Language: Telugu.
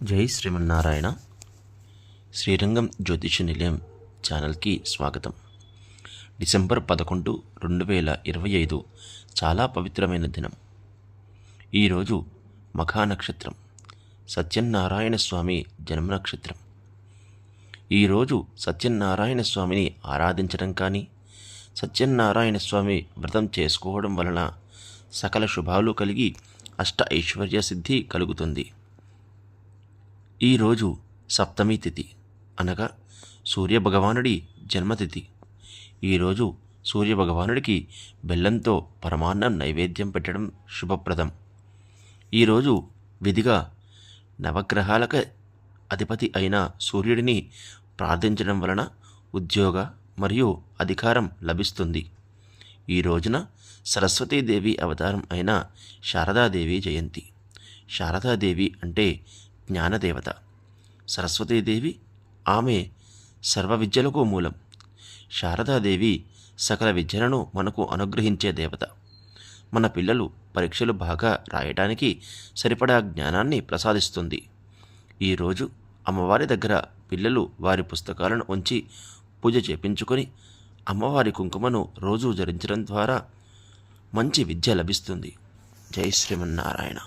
జై శ్రీమన్నారాయణ. శ్రీరంగం జ్యోతిష నిలయం ఛానల్కి స్వాగతం. డిసెంబర్ పదకొండు రెండు వేల ఇరవై ఐదు చాలా పవిత్రమైన దినం. ఈరోజు మఖా నక్షత్రం సత్యనారాయణ స్వామి జన్మ నక్షత్రం ఈరోజు సత్యనారాయణ స్వామిని ఆరాధించడం కానీ సత్యనారాయణ స్వామి వ్రతం చేసుకోవడం వలన సకల శుభాలు కలిగి అష్ట ఐశ్వర్య సిద్ధి కలుగుతుంది. ఈరోజు సప్తమి తిథి అనగా సూర్యభగవానుడి జన్మతిథి. ఈరోజు సూర్యభగవానుడికి బెల్లంతో పరమాన్నం నైవేద్యం పెట్టడం శుభప్రదం. ఈరోజు విధిగా నవగ్రహాలకు అధిపతి అయిన సూర్యుడిని ప్రార్థించడం వలన ఉద్యోగ మరియు అధికారం లభిస్తుంది. ఈ రోజున సరస్వతీదేవి అవతారం అయిన శారదాదేవి జయంతి. శారదాదేవి అంటే జ్ఞానదేవత. సరస్వతీదేవి ఆమె సర్వ విద్యలకు మూలం. శారదాదేవి సకల విద్యలను మనకు అనుగ్రహించే దేవత. మన పిల్లలు పరీక్షలు బాగా రాయడానికి సరిపడా జ్ఞానాన్ని ప్రసాదిస్తుంది. ఈరోజు అమ్మవారి దగ్గర పిల్లలు వారి పుస్తకాలను ఉంచి పూజ చేపించుకొని అమ్మవారి కుంకుమను రోజు ధరించడం ద్వారా మంచి విద్య లభిస్తుంది. జై శ్రీమన్నారాయణ.